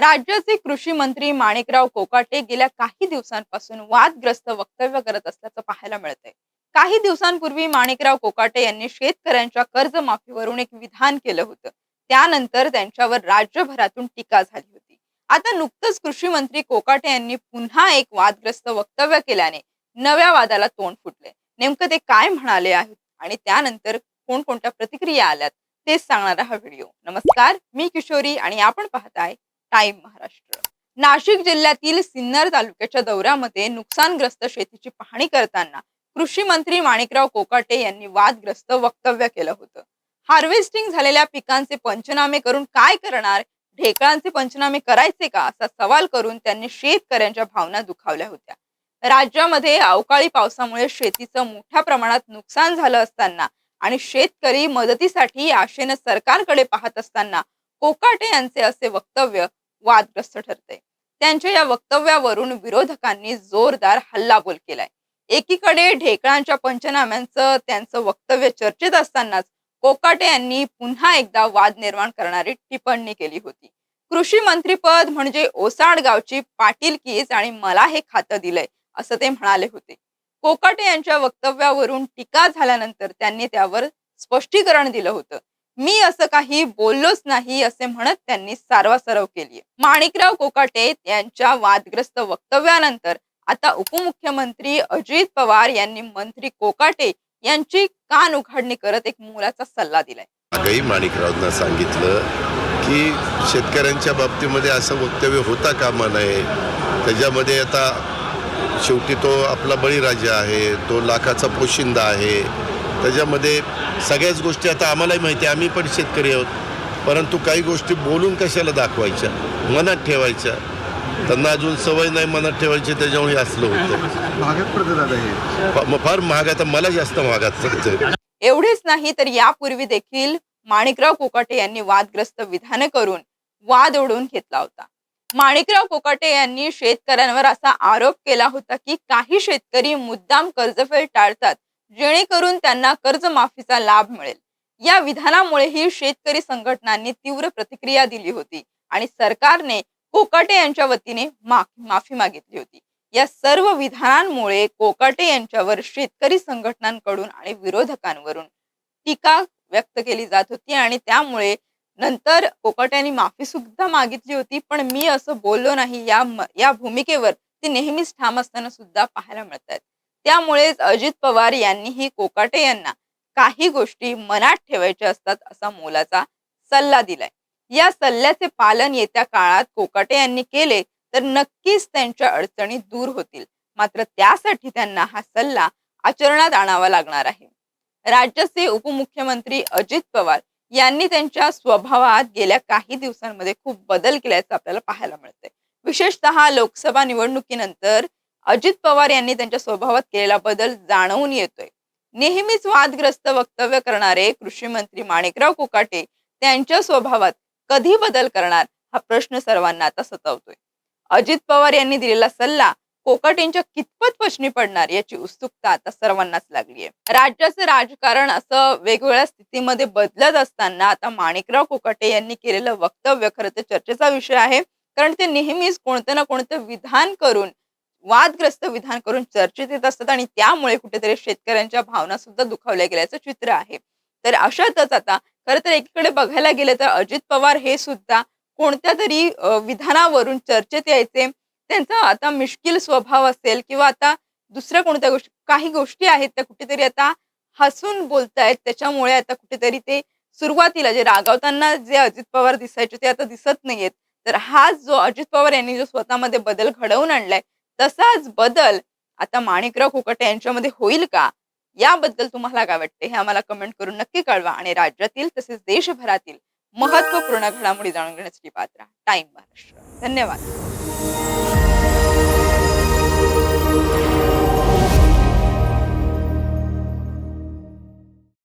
राज्याचे कृषी मंत्री माणिकराव कोकाटे गेल्या काही दिवसांपासून वादग्रस्त वक्तव्य करत असल्याचं पाहायला मिळतंय. काही दिवसांपूर्वी माणिकराव कोकाटे यांनी शेतकऱ्यांच्या कर्जमाफीवरून एक विधान केलं होतं. त्यानंतर त्यांच्यावर राज्यभरातून टीका झाली होती. आता नुकतंच कृषी मंत्री कोकाटे यांनी पुन्हा एक वादग्रस्त वक्तव्य केल्याने नव्या वादाला तोंड फुटले नेमकं ते काय म्हणाले आहेत आणि त्यानंतर कोणकोणत्या प्रतिक्रिया आल्यात तेच सांगणारा हा व्हिडिओ. नमस्कार मी किशोरी आणि आपण पाहताय टाइम महाराष्ट्र. नाशिक जिल्ह्यातील सिन्नर तालुक्याच्या दौऱ्यामध्ये नुकसानग्रस्त शेतीची पाहणी करताना कृषी मंत्री माणिकराव कोकाटे यांनी वादग्रस्त वक्तव्य केलं होतं. हार्वेस्टिंग झालेल्या पिकांचे पंचनामे करून काय करणार? ढेकळांचे पंचनामे करायचे का? असा सवाल करून त्यांनी शेतकऱ्यांच्या भावना दुखावल्या होत्या. राज्यामध्ये अवकाळी पावसामुळे शेतीचं मोठ्या प्रमाणात नुकसान झालं असताना आणि शेतकरी मदतीसाठी आशेनं सरकारकडे पाहत असताना कोकाटे यांचे असे वक्तव्य वादग्रस्त ठरते. त्यांच्या या वक्तव्यावरून विरोधकांनी जोरदार हल्लाबोल केलाय. एकीकडे ढेकळांच्या पंचनाम्यांचं त्यांचं वक्तव्य चर्चेत असतानाच कोकाटे यांनी पुन्हा एकदा वाद निर्माण करणारी टिप्पणी केली होती. कृषी मंत्रीपद म्हणजे ओसाड गावची पाटीलकीच आणि मला हे खातं दिलंय असं ते म्हणाले होते. कोकाटे यांच्या वक्तव्यावरून टीका झाल्यानंतर त्यांनी त्यावर स्पष्टीकरण दिलं होतं. मी असं काही बोललोच नाही असे म्हणत त्यांनी सारवासारव केली. माणिकराव कोकाटे यांच्या वादग्रस्त वक्तव्यानंतर आता उपमुख्यमंत्री अजित पवार यांनी मंत्री कोकाटे यांची कान उघडणी करत एक मोलाचा सल्ला दिलाय. मागही माणिकरावांना सांगितलं की शेतकऱ्यांच्या बाबतीमध्ये असं वक्तव्य होता कामा नये. त्याच्यामध्ये आता शेवटी तो आपला बळीराजा आहे तो लाखाचा पोशिंदा आहे. त्याच्यामध्ये सगळ्याच गोष्टी आता आम्हालाही माहिती आहे आम्ही पण शेतकरी आहोत. परंतु काही गोष्टी बोलून कशाला दाखवायच्या? मनात ठेवायच्या. त्यांना अजून सवय नाही मनात ठेवायची त्याच्यामुळे असलं होतं. महागात पडतं दादा हे. फार महाग आता मला जास्त महागात पडतं एवढेच नाही तर यापूर्वी देखील माणिकराव कोकाटे यांनी वादग्रस्त विधाने करून वाद ओढून घेतला होता. माणिकराव कोकाटे यांनी शेतकऱ्यांवर असा आरोप केला होता की काही शेतकरी मुद्दाम कर्जफेड टाळतात जेणेकरून त्यांना कर्जमाफीचा लाभ मिळेल. या विधानामुळेही शेतकरी संघटनांनी तीव्र प्रतिक्रिया दिली होती आणि सरकारने कोकाटे यांच्या वतीने माफी मागितली होती. या सर्व विधानांमुळे कोकाटे यांच्यावर शेतकरी संघटनांकडून आणि विरोधकांवरून टीका व्यक्त केली जात होती आणि त्यामुळे नंतर कोकाटे यांनी माफी सुद्धा मागितली होती. पण मी असं बोललो नाही. या या भूमिकेवर ते नेहमीच ठाम असताना सुद्धा पाहायला मिळत आहेत त्यामुळेच अजित पवार यांनीही कोकाटे यांना काही गोष्टी मनात ठेवायच्या असतात असा मोलाचा सल्ला दिलाय. या सल्ल्याचे पालन येत्या काळात कोकाटे यांनी केले तर नक्कीच त्यांच्या अडचणी दूर होतील. मात्र त्यासाठी त्यांना हा सल्ला आचरणात आणावा लागणार आहे. राज्याचे उपमुख्यमंत्री अजित पवार यांनी त्यांच्या स्वभावात गेल्या काही दिवसांमध्ये खूप बदल केल्याचं आपल्याला पाहायला मिळतंय. विशेषतः लोकसभा निवडणुकीनंतर अजित पवार यांनी त्यांच्या स्वभावात केलेला बदल जाणवून येतोय. नेहमीच वादग्रस्त वक्तव्य करणारे कृषी मंत्री माणिकराव कोकाटे त्यांच्या स्वभावात कधी बदल करणार हा प्रश्न सर्वांना आता सतावतोय. अजित पवार यांनी दिलेला सल्ला कोकाटेंच्या कितपत वचनी पडणार याची उत्सुकता आता सर्वांनाच लागली आहे राज्याचं राजकारण असं वेगवेगळ्या स्थितीमध्ये बदलत असताना आता माणिकराव कोकाटे यांनी केलेलं वक्तव्य खरं तर चर्चेचा विषय आहे कारण ते नेहमीच कोणतं ना कोणतं विधान करून वादग्रस्त विधान करून चर्चेत येत असतात आणि त्यामुळे कुठेतरी शेतकऱ्यांच्या भावना सुद्धा दुखावल्या गेल्याचं चित्र आहे. तर अशातच आता खरं तर एकीकडे बघायला गेलं तर अजित पवार हे सुद्धा कोणत्या तरी विधानावरून चर्चेत यायचे त्यांचा आता मिश्किल स्वभाव असेल किंवा आता दुसऱ्या कोणत्या गोष्टी काही गोष्टी आहेत त्या कुठेतरी आता हसून बोलतायत त्याच्यामुळे आता कुठेतरी ते सुरुवातीला जे रागावताना जे अजित पवार दिसायचे ते आता दिसत नाहीयेत. तर हा जो अजित पवार यांनी जो स्वतःमध्ये बदल घडवून आणलाय तसाच बदल आता माणिकराव कोकटे यांच्यामध्ये होईल का? याबद्दल तुम्हाला काय वाटते? हे आम्हाला कमेंट करून नक्की कळवा आणि राज्यातील तसेच देशभरातील महत्त्वपूर्ण घडामोडी जाणून घेण्यासाठी पात्र टाइम महाराष्ट्र. धन्यवाद.